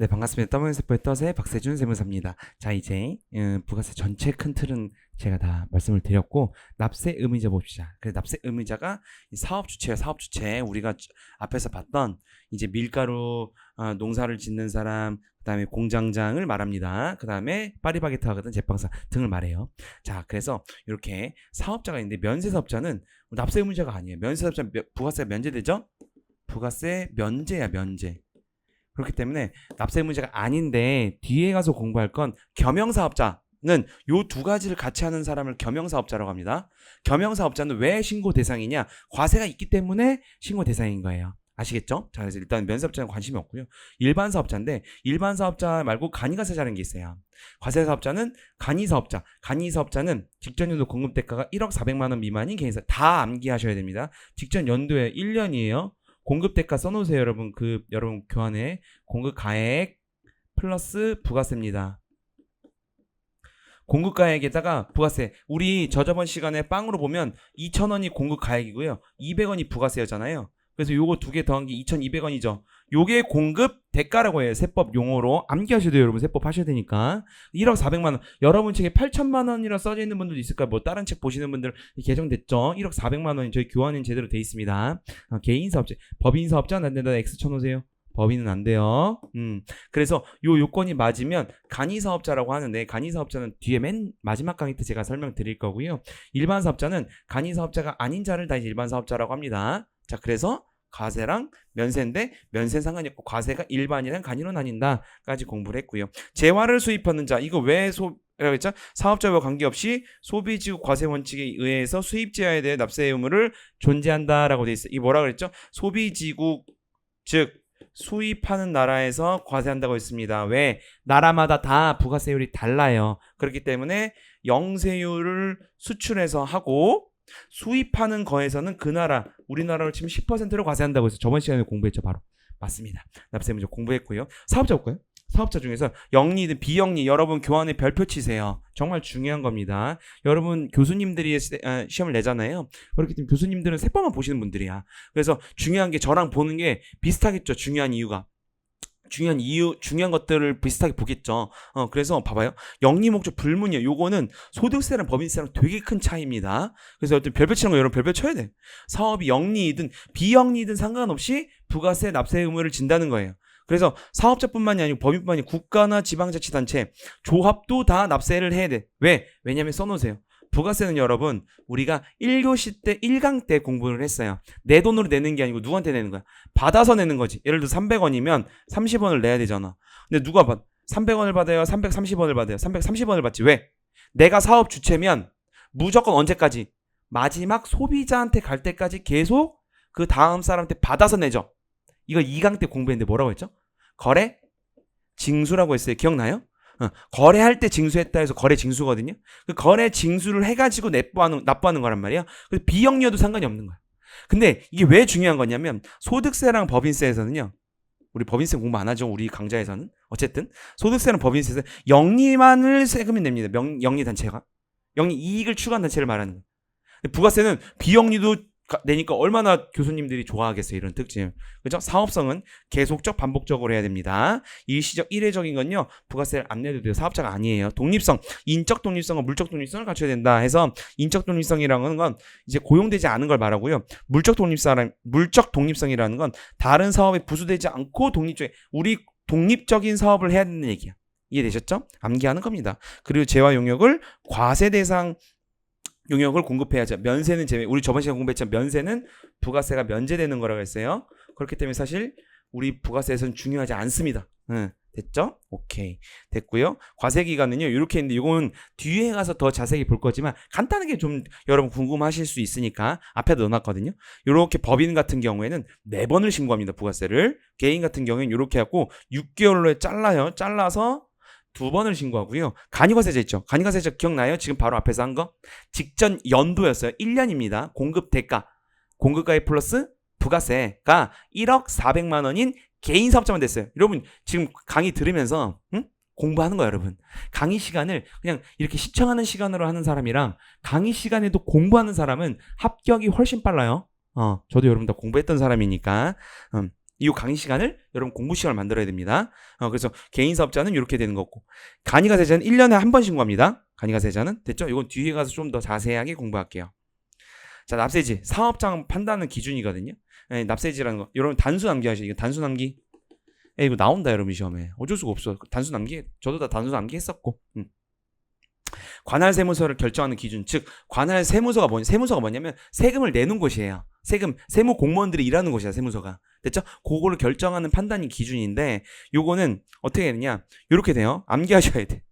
네, 반갑습니다. 더블세포의 덫의 박세준 세무사입니다. 자, 이제 음, 부가세 전체 큰 틀은 제가 다 말씀을 드렸고 납세 의무자 봅시다. 그래서 납세 의무자가 이 사업 주체예요. 사업 주체. 우리가 주- 앞에서 봤던 이제 밀가루 어, 농사를 짓는 사람, 그다음에 공장장을 말합니다. 그다음에 파리바게트와 같은 제빵사 등을 말해요. 자, 그래서 이렇게 사업자가 있는데 면세사업자는 납세 의무자가 아니에요. 면세사업자 는 부가세 면제되죠? 부가세 면제야 면제. 그렇기 때문에 납세 의무자가 아닌데 뒤에 가서 공부할 건 겸용사업자 는 요 두 가지를 같이 하는 사람을 겸용사업자라고 합니다. 겸용사업자는 왜 신고 대상이냐? 과세가 있기 때문에 신고 대상인 거예요. 아시겠죠? 자, 그래서 일단 면사업자는 관심이 없고요. 일반 사업자인데 일반 사업자 말고 간이가세자라는 게 있어요. 과세 사업자는 간이 사업자. 간이 사업자는 직전 연도 공급 대가가 1억 400만 원 미만인 개인사 다 암기하셔야 됩니다. 직전 연도에 1년이에요. 공급 대가 써놓으세요, 여러분. 그 여러분 교환에 공급 가액 플러스 부가세입니다. 공급 가액에다가 부가세. 우리 저저번 시간에 빵으로 보면 2,000원이 공급 가액이고요. 200원이 부가세였잖아요. 그래서 요거 두 개 더한 게 2,200원이죠. 요게 공급 대가라고 해요. 세법 용어로. 암기하셔야 돼요, 여러분. 세법 하셔야 되니까. 1억 400만 원. 여러분 책에 8천만 원이라 써져 있는 분들도 있을까요? 뭐 다른 책 보시는 분들 개정됐죠? 1억 400만 원이 저희 교환은 제대로 돼 있습니다. 어, 개인 사업자, 법인 사업자는 안 된다. X 쳐놓으세요. 법인은 안 돼요. 음. 그래서 요 요건이 맞으면 간이 사업자라고 하는데 간이 사업자는 뒤에 맨 마지막 강의 때 제가 설명드릴 거고요. 일반 사업자는 간이 사업자가 아닌 자를 다 일반 사업자라고 합니다. 자, 그래서 과세랑 면세인데 면세 상관이 없고 과세가 일반이랑 간이로 나뉜다까지 공부를 했고요. 재화를 수입하는 자 이거 왜 소, 라고 했죠? 사업자와 관계없이 소비지구 과세 원칙에 의해서 수입제하에 대해 납세 의무를 존재한다라고 돼 있어요. 이 뭐라 그랬죠? 소비지구 즉 수입하는 나라에서 과세한다고 했습니다. 왜? 나라마다 다 부가세율이 달라요. 그렇기 때문에 영세율을 수출해서 하고 수입하는 거에서는 그 나라, 우리나라로 치면 10%로 과세한다고 해서 저번 시간에 공부했죠, 바로. 맞습니다. 납세 문제 공부했고요. 사업자 볼까요? 사업자 중에서 영리든 비영리 여러분 교환에 별표 치세요. 정말 중요한 겁니다. 여러분 교수님들이 시- 아, 시험을 내잖아요. 그렇기 때문에 교수님들은 세번만 보시는 분들이야. 그래서 중요한 게 저랑 보는 게 비슷하겠죠. 중요한 이유가. 중요한 이유, 중요한 것들을 비슷하게 보겠죠. 어, 그래서 봐봐요. 영리 목적 불문이요. 요거는 소득세랑 법인세랑 되게 큰 차이입니다. 그래서 어떤 별표 치는 거 여러분 별표 쳐야 돼. 사업이 영리이든 비영리이든 상관없이 부가세 납세 의무를 진다는 거예요. 그래서 사업자뿐만이 아니고 법인뿐만이 아니고 국가나 지방자치단체, 조합도 다 납세를 해야 돼. 왜? 왜냐면 써놓으세요. 부가세는 여러분 우리가 1교시 때 1강 때 공부를 했어요. 내 돈으로 내는 게 아니고 누구한테 내는 거야? 받아서 내는 거지. 예를 들어 300원이면 30원을 내야 되잖아. 근데 누가 받? 300원을 받아요? 330원을 받아요? 330원을 받지. 왜? 내가 사업 주체면 무조건 언제까지? 마지막 소비자한테 갈 때까지 계속 그 다음 사람한테 받아서 내죠. 이거 2강 때 공부했는데 뭐라고 했죠? 거래 징수라고 했어요. 기억나요? 어, 거래할 때 징수했다 해서 거래 징수거든요. 그 거래 징수를 해가지고 납부하는, 납부하는 거란 말이야. 그래서 비영리여도 상관이 없는 거야. 근데 이게 왜 중요한 거냐면 소득세랑 법인세에서는요. 우리 법인세 공부 안 하죠. 우리 강좌에서는. 어쨌든 소득세랑 법인세에서 영리만을 세금이 냅니다. 명, 영리 단체가. 영리 이익을 추구한 단체를 말하는 거예요. 부가세는 비영리도 가- 내니까 얼마나 교수님들이 좋아하겠어요. 이런 특징. 그죠? 사업성은 계속적 반복적으로 해야 됩니다. 일시적 일회적인 건요. 부가세를 안 내도 돼요. 사업자가 아니에요. 독립성, 인적 독립성과 물적 독립성을 갖춰야 된다 해서 인적 독립성이라는 건 이제 고용되지 않은 걸 말하고요. 물적 독립성 물적 독립성이라는 건 다른 사업에 부수되지 않고 독립적 우리 독립적인 사업을 해야 되는 얘기야. 이해되셨죠? 암기하는 겁니다. 그리고 재화 용역을 과세 대상 용역을 공급해야죠. 면세는 제외. 우리 저번 시간에 공부했지만 면세는 부가세가 면제되는 거라고 했어요. 그렇기 때문에 사실 우리 부가세에서는 중요하지 않습니다. 응, 됐죠? 오케이. 됐고요. 과세 기간은요. 이렇게 있는데 이건 뒤에 가서 더 자세히 볼 거지만 간단하게 좀 여러분 궁금하실 수 있으니까 앞에다 넣어놨거든요. 이렇게 법인 같은 경우에는 네 번을 신고합니다. 부가세를. 개인 같은 경우에는 이렇게 하고 6개월로 잘라요. 잘라서 두 번을 신고하고요. 간이과세제 있죠. 간이과세제 기억나요? 지금 바로 앞에서 한 거? 직전 연도였어요. 1년입니다. 공급 대가. 공급가액 플러스 부가세가 1억 400만 원인 개인 사업자만 됐어요. 여러분 지금 강의 들으면서 응? 공부하는 거예요, 여러분. 강의 시간을 그냥 이렇게 시청하는 시간으로 하는 사람이랑 강의 시간에도 공부하는 사람은 합격이 훨씬 빨라요. 어, 저도 여러분 다 공부했던 사람이니까. 음, 이 강의 시간을 여러분 공부 시간을 만들어야 됩니다. 어, 그래서 개인 사업자는 이렇게 되는 거고 간이가 세자는 1년에 한 번 신고합니다. 간이가 세자는 됐죠? 이건 뒤에 가서 좀 더 자세하게 공부할게요. 자, 납세지 사업장 판단하는 기준이거든요. 네, 납세지라는 거 여러분 단수 남기 하시죠. 이거 단수 남기. 에 이거 나온다 여러분 시험에 어쩔 수가 없어. 단수 남기 저도 다 단수 남기 했었고. 음. 관할 세무서를 결정하는 기준, 즉 관할 세무서가 뭐냐? 세무서가 뭐냐면 세금을 내는 곳이에요. 세금 세무 공무원들이 일하는 곳이야 세무서가. 됐죠? 그거를 결정하는 판단이 기준인데 요거는 어떻게 되냐? 이렇게 돼요. 암기하셔야 돼.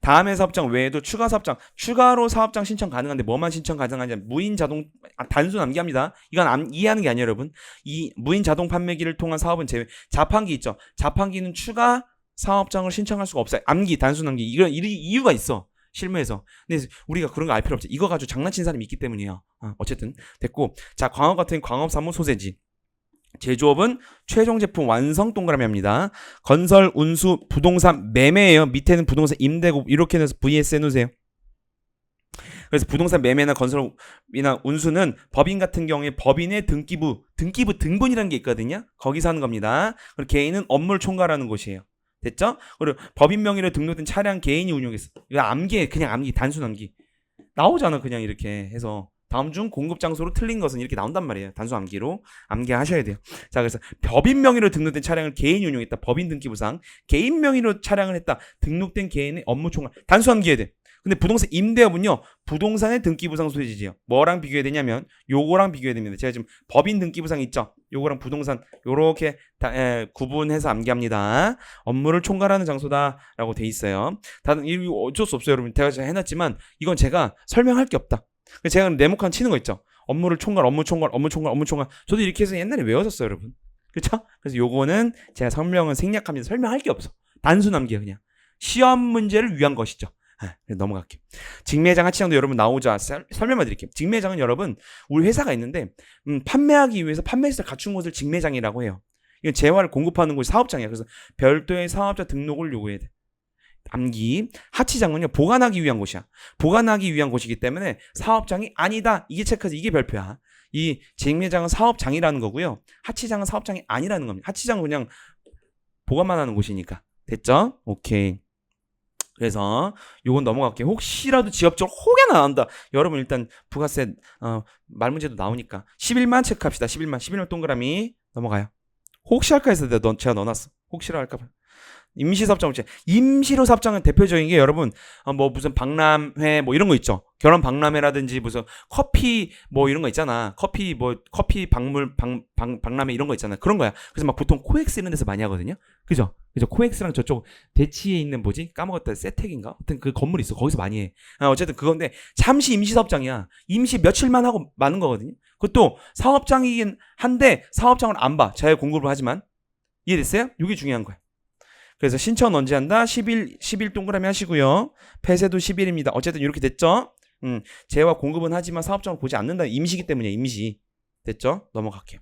다음의 사업장 외에도 추가 사업장, 추가로 사업장 신청 가능한데 뭐만 신청 가능하냐? 무인 자동 아, 단순 암기합니다. 이건 암, 이해하는 게 아니에요, 여러분. 이 무인 자동 판매기를 통한 사업은 제외. 자판기 있죠. 자판기는 추가 사업장을 신청할 수가 없어요. 암기, 단순 암기. 이런 이- 이유가 있어. 실무에서. 근데 우리가 그런 거 알 필요 없죠. 이거 가지고 장난친 사람이 있기 때문이에요. 어, 어쨌든 됐고. 자, 광업 같은 광업 사무 소재지. 제조업은 최종 제품 완성 동그라미 합니다. 건설, 운수, 부동산 매매예요. 밑에는 부동산 임대고 이렇게 해서 VS 해놓으세요. 그래서 부동산 매매나 건설이나 운수는 법인 같은 경우에 법인의 등기부, 등기부 등본이라는 게 있거든요. 거기서 하는 겁니다. 그리고 개인은 업무를 총괄하는 곳이에요. 됐죠? 그리고 법인 명의로 등록된 차량 개인이 운용했어. 이거 암기, 그냥 암기, 단순 암기. 나오잖아, 그냥 이렇게 해서. 다음 중 공급 장소로 틀린 것은 이렇게 나온단 말이에요. 단순 암기로 암기하셔야 돼요. 자, 그래서 법인 명의로 등록된 차량을 개인이 운용했다. 법인 등기부상. 개인 명의로 차량을 했다. 등록된 개인의 업무 총괄. 단순 암기해야 돼. 근데 부동산 임대업은요. 부동산의 등기부상 소재지요. 뭐랑 비교해야 되냐면 요거랑 비교해야 됩니다. 제가 지금 법인 등기부상 있죠. 요거랑 부동산 요렇게 다, 에, 구분해서 암기합니다. 업무를 총괄하는 장소다라고 돼 있어요. 다른 어쩔 수 없어요, 여러분. 제가 해놨지만 이건 제가 설명할 게 없다. 제가 네모칸 치는 거 있죠. 업무를 총괄, 업무 총괄, 업무 총괄, 업무 총괄. 저도 이렇게 해서 옛날에 외웠었어요, 여러분. 그렇죠? 그래서 요거는 제가 설명은 생략합니다. 설명할 게 없어. 단순 암기야 그냥. 시험 문제를 위한 것이죠. 아, 넘어갈게요. 직매장 하치장도 여러분 나오자 설- 설명만 드릴게요. 직매장은 여러분 우리 회사가 있는데 음, 판매하기 위해서 판매시설 갖춘 곳을 직매장이라고 해요. 이건 재화를 공급하는 곳이 사업장이야. 그래서 별도의 사업자 등록을 요구해야 돼. 암기 하치장은요 보관하기 위한 곳이야. 보관하기 위한 곳이기 때문에 사업장이 아니다. 이게 체크해서 이게 별표야. 이 직매장은 사업장이라는 거고요. 하치장은 사업장이 아니라는 겁니다. 하치장은 그냥 보관만 하는 곳이니까. 됐죠? 오케이. 그래서 요건 넘어갈게요. 혹시라도 지역적으로 혹여나 나온다. 여러분 일단 부가세 어, 말 문제도 나오니까 11만 체크합시다. 11만 11만 동그라미 넘어가요. 혹시 할까 해서 내가 넣- 제가 넣어놨어. 혹시라 할까 봐. 임시사업장 문제. 임시로 사업장은 대표적인 게 여러분 어, 뭐 무슨 박람회 뭐 이런 거 있죠. 결혼 박람회라든지 무슨 커피 뭐 이런 거 있잖아. 커피 뭐 커피 박물 박, 박, 박람회 이런 거 있잖아. 그런 거야. 그래서 막 보통 코엑스 이런 데서 많이 하거든요. 그죠? 그죠? 코엑스랑 저쪽 대치에 있는 뭐지? 까먹었다. 세택인가? 하여튼 그 건물 있어. 거기서 많이 해. 아, 어쨌든 그건데 잠시 임시 사업장이야. 임시 며칠만 하고 마는 거거든요. 그것도 사업장이긴 한데 사업장을 안 봐. 자유 공급을 하지만 이해됐어요? 이게 중요한 거야. 그래서 신청 언제 한다? 10일 10일 동그라미 하시고요. 폐쇄도 10일입니다. 어쨌든 이렇게 됐죠? 음, 재화 공급은 하지만 사업장을 보지 않는다. 임시기 때문에 임시. 됐죠? 넘어갈게요.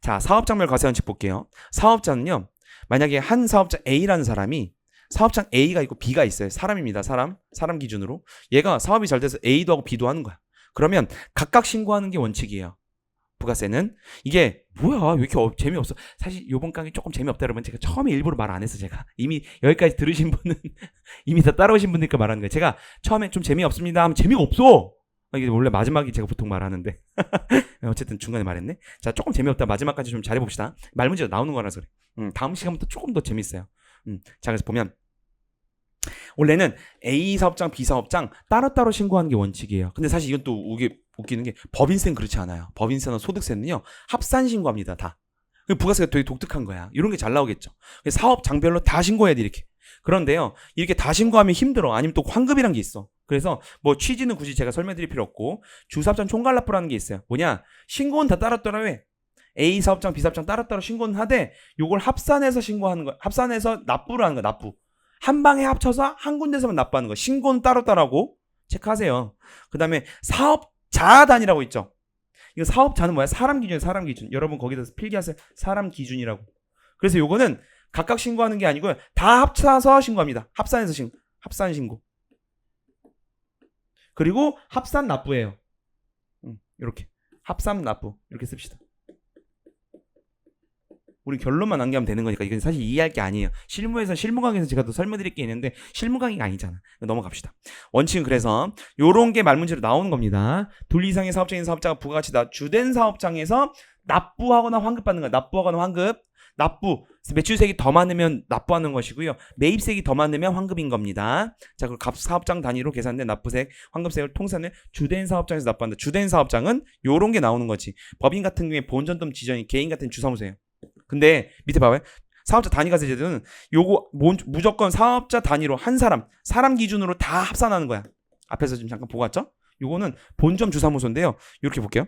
자, 사업장별 과세 원칙 볼게요. 사업자는요. 만약에 한 사업자 A라는 사람이 사업장 A가 있고 B가 있어요. 사람입니다. 사람. 사람 기준으로. 얘가 사업이 잘 돼서 A도 하고 B도 하는 거야. 그러면 각각 신고하는 게 원칙이에요. 부가세는? 이게 뭐야? 왜 이렇게 어- 재미없어? 사실 요번 강의 조금 재미없다 여러분 제가 처음에 일부러 말 안 했어 제가. 이미 여기까지 들으신 분은 이미 다 따라오신 분들까 말하는 거예요. 제가 처음에 좀 재미없습니다. 하면 재미가 없어! 아, 이게 원래 마지막이 제가 보통 말하는데. 어쨌든 중간에 말했네. 자 조금 재미없다. 마지막까지 좀 잘해봅시다. 말 문제가 나오는 거라서 그래. 음, 다음 시간부터 조금 더 재밌어요. 음, 자 그래서 보면 원래는 A 사업장, B 사업장 따로따로 신고하는 게 원칙이에요. 근데 사실 이건 또 우기, 웃기는 게 법인세는 그렇지 않아요. 법인세나 소득세는요 합산 신고합니다 다. 그 부가세가 되게 독특한 거야. 이런 게 잘 나오겠죠. 그래서 사업 장별로 다 신고해야 돼 이렇게. 그런데요 이렇게 다 신고하면 힘들어. 아니면 또 환급이란 게 있어. 그래서 뭐 취지는 굳이 제가 설명드릴 필요 없고 주사업장 총괄납부라는 게 있어요. 뭐냐 신고는 다 따로따로 해. A 사업장, B 사업장 따로따로 신고는 하되 요걸 합산해서 신고하는 거, 합산해서 납부를 하는 거, 납부. 한 방에 합쳐서 한 군데서만 납부하는 거. 신고는 따로따로 하고 체크하세요. 그 다음에 사업 자 단위라고 있죠. 이거 사업자는 뭐야? 사람 기준, 사람 기준. 여러분 거기다 필기하세요. 사람 기준이라고. 그래서 요거는 각각 신고하는 게 아니고요. 다 합쳐서 신고합니다. 합산해서 신고. 합산 신고. 그리고 합산 납부예요. 음, 이렇게. 합산 납부. 이렇게 씁시다. 우리 결론만 남기면 되는 거니까 이건 사실 이해할 게 아니에요. 실무에서 실무 강의에서 제가 또 설명드릴 게 있는데 실무 강의가 아니잖아. 넘어갑시다. 원칙은 그래서 요런 게 말문제로 나오는 겁니다. 둘 이상의 사업장인 사업자가 부가가치 나 주된 사업장에서 납부하거나 환급받는 거야. 납부하거나 환급. 납부 매출색이 더 많으면 납부하는 것이고요. 매입색이 더 많으면 환급인 겁니다. 자, 그리고 값 사업장 단위로 계산된 납부색, 환급색을 통산을 주된 사업장에서 납부한다. 주된 사업장은 요런 게 나오는 거지. 법인 같은 경우에 본전 또는 지전이 개인 같은 주사무소예요. 근데 밑에 봐봐요. 사업자 단위가 세 제도는 요거 뭔- 무조건 사업자 단위로 한 사람, 사람 기준으로 다 합산하는 거야. 앞에서 지금 잠깐 보고 왔죠? 요거는 본점 주사무소인데요. 이렇게 볼게요.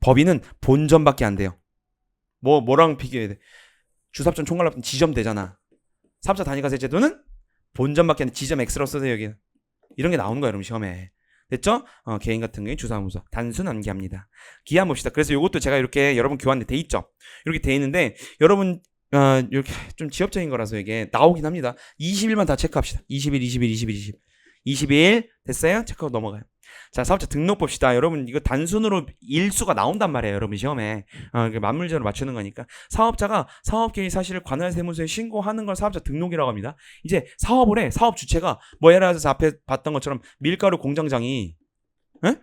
법인은 본점밖에 안 돼요. 뭐 뭐랑 비교해야 돼? 주사업장 총괄 합 지점 되잖아. 사업자 단위가 세 제도는 본점밖에 안 돼. 지점 X로 써서 여기 이런 게 나오는 거야, 여러분 시험에. 됐죠? 어, 개인 같은 경우에 주사무소 단순 암기합니다. 기한 봅시다. 그래서 이것도 제가 이렇게 여러분 교환돼 돼 있죠. 이렇게 돼 있는데 여러분 어, 이렇게 좀 지엽적인 거라서 이게 나오긴 합니다. 20일만 다 체크합시다. 20일, 20일, 20일, 20일. 20일 됐어요? 체크하고 넘어가요. 자, 사업자 등록 봅시다. 여러분 이거 단순으로 일수가 나온단 말이에요. 여러분 시험에. 어, 만물제로 맞추는 거니까. 사업자가 사업 계획 사실을 관할 세무서에 신고하는 걸 사업자 등록이라고 합니다. 이제 사업을 해. 사업 주체가 뭐 예를 들어서 앞에 봤던 것처럼 밀가루 공장장이 에?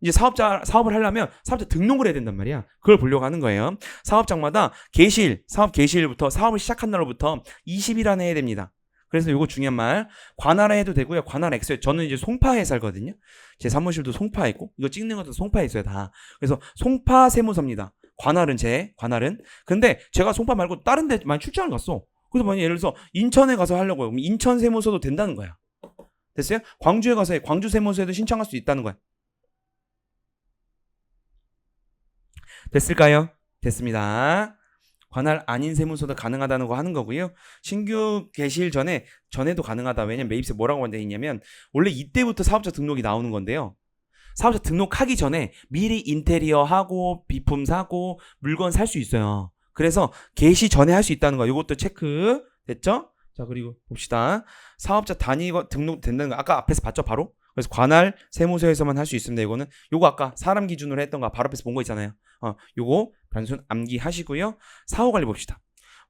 이제 사업자 사업을 하려면 사업자 등록을 해야 된단 말이야. 그걸 보려고 하는 거예요. 사업장마다 개시일, 사업 개시일부터 사업을 시작한 날로부터 20일 안에 해야 됩니다. 그래서 이거 중요한 말 관할에 해도 되고요. 관할 엑소에 저는 이제 송파에 살거든요. 제 사무실도 송파에 있고 이거 찍는 것도 송파에 있어요 다. 그래서 송파 세무서입니다. 관할은 제 관할은 근데 제가 송파 말고 다른 데 많이 출장을 갔어. 그래서 만약 예를 들어서 인천에 가서 하려고요. 그럼 인천 세무서도 된다는 거야. 됐어요? 광주에 가서 해. 광주 세무서에도 신청할 수 있다는 거야. 됐을까요? 됐습니다. 관할 아닌 세무서도 가능하다는 거 하는 거고요. 신규 개시일 전에 전에도 가능하다. 왜냐면 매입세 뭐라고 돼 있냐면 원래 이때부터 사업자 등록이 나오는 건데요. 사업자 등록하기 전에 미리 인테리어 하고 비품 사고 물건 살 수 있어요. 그래서 개시 전에 할 수 있다는 거. 이것도 체크 됐죠? 자 그리고 봅시다. 사업자 단위 등록 된다는 거 아까 앞에서 봤죠 바로? 그래서 관할 세무서에서만 할 수 있습니다. 이거는 요거 아까 사람 기준으로 했던 거 바로 앞에서 본 거 있잖아요. 어, 요거 단순 암기하시고요. 사후 관리 봅시다.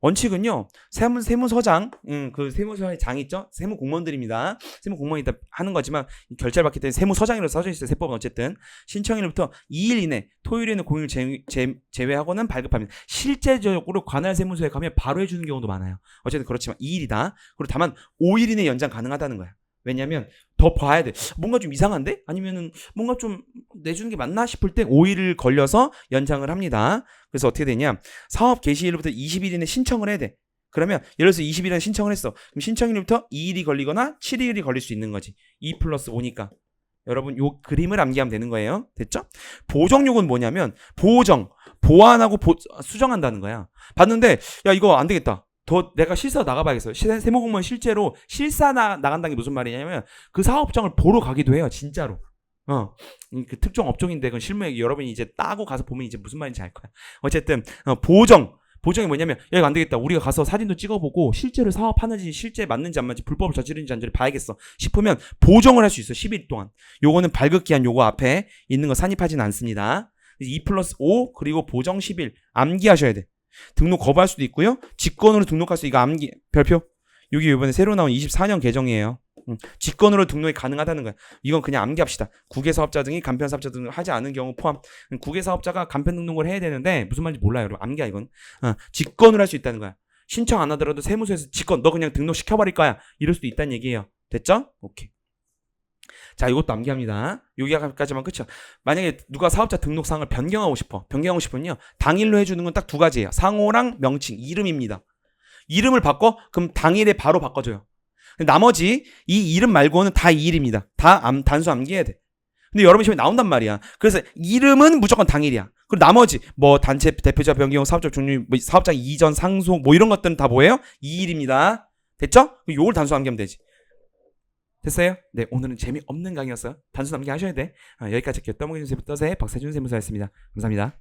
원칙은요. 세무 세무서장, 음, 그 세무서의 장 있죠? 세무 공무원들입니다. 세무 공무원이 다 하는 거지만 이 결제를 받기 때문에 세무서장이라고 써져 있어요. 세법은 어쨌든 신청일부터 2일 이내, 토요일에는 공휴일 제, 제, 제외하고는 발급합니다. 실제적으로 관할 세무서에 가면 바로 해주는 경우도 많아요. 어쨌든 그렇지만 2일이다. 그리고 다만 5일 이내 연장 가능하다는 거야. 왜냐면 더 봐야 돼. 뭔가 좀 이상한데? 아니면은 뭔가 좀 내주는 게 맞나 싶을 때 5일을 걸려서 연장을 합니다. 그래서 어떻게 되냐? 사업 개시일부터 20일 이내 신청을 해야 돼. 그러면 예를 들어서 20일에 신청을 했어. 그럼 신청일부터 2일이 걸리거나 7일이 걸릴 수 있는 거지. 2 플러스 5니까. 여러분 요 그림을 암기하면 되는 거예요. 됐죠? 보정요건 뭐냐면 보정, 보완하고 보- 수정한다는 거야. 봤는데 야 이거 안 되겠다. 더 내가 실사 나가봐야겠어. 시- 세무공무원 실제로 실사 나, 나간다는 게 무슨 말이냐면 그 사업장을 보러 가기도 해요. 진짜로. 어, 이그 특정 업종인데 그 실무에 여러분이 이제 따고 가서 보면 이제 무슨 말인지 알 거야. 어쨌든 어, 보정. 보정이 뭐냐면 야 이거 안 되겠다. 우리가 가서 사진도 찍어보고 실제로 사업하는지 실제 맞는지 안 맞는지 불법을 저지르는지 안 저지르는지 봐야겠어 싶으면 보정을 할 수 있어. 10일 동안. 요거는 발급 기한 요거 앞에 있는 거 산입하진 않습니다. 2 플러스 5 그리고 보정 10일 암기하셔야 돼. 등록 거부할 수도 있고요. 직권으로 등록할 수 이거 암기 별표. 여기 이번에 새로 나온 24년 개정이에요. 음, 직권으로 등록이 가능하다는 거야. 이건 그냥 암기합시다. 국외 사업자 등이 간편 사업자 등을 하지 않은 경우 포함. 음, 국외 사업자가 간편 등록을 해야 되는데 무슨 말인지 몰라요, 여러분. 암기야 이건. 어, 직권으로 할 수 있다는 거야. 신청 안 하더라도 세무서에서 직권 너 그냥 등록 시켜버릴 거야. 이럴 수도 있다는 얘기예요. 됐죠? 오케이. 자, 이것도 암기합니다. 여기까지만 끝이야. 만약에 누가 사업자 등록상을 변경하고 싶어. 변경하고 싶으면요. 당일로 해주는 건 딱 두 가지예요. 상호랑 명칭, 이름입니다. 이름을 바꿔? 그럼 당일에 바로 바꿔줘요. 나머지 이 이름 말고는 다 이 일입니다. 다 암, 단수 암기해야 돼. 근데 여러분 시험에 나온단 말이야. 그래서 이름은 무조건 당일이야. 그리고 나머지 뭐 단체 대표자 변경, 사업자 종류, 뭐 사업장 이전, 상속 뭐 이런 것들은 다 뭐예요? 이 일입니다. 됐죠? 요걸 단수 암기하면 되지. 됐어요? 네, 오늘은 재미없는 강의였어요. 단순 암기 하셔야 돼. 아, 여기까지 할게요. 떠먹이준 세부 떠세 박세준 세무사였습니다. 감사합니다.